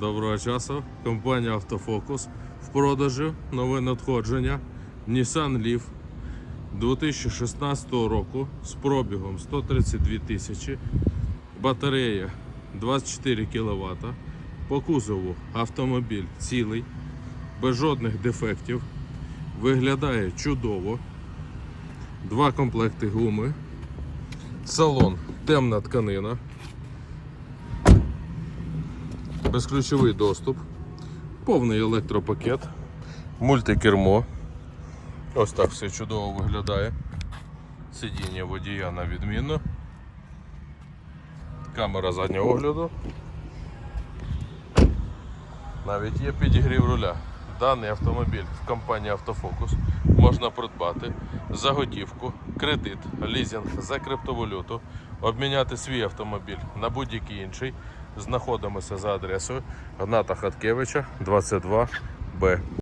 Доброго часу. Компанія Автофокус в продажу нове надходження Nissan Leaf 2016 року з пробігом 132 тисячі, батарея 24 кВт. По кузову автомобіль цілий, без жодних дефектів. Виглядає чудово. Два комплекти гуми. Салон темна тканина. Безключовий доступ, повний електропакет, мультикермо. Ось так все чудово виглядає. Сидіння водія на відмінно. Камера заднього огляду. Навіть є підігрів руля. Даний автомобіль в компанії Автофокус можна придбати за готівку, кредит, лізинг за криптовалюту, обміняти свій автомобіль на будь-який інший. Знаходимося за адресою Гната Хаткевича, 22Б.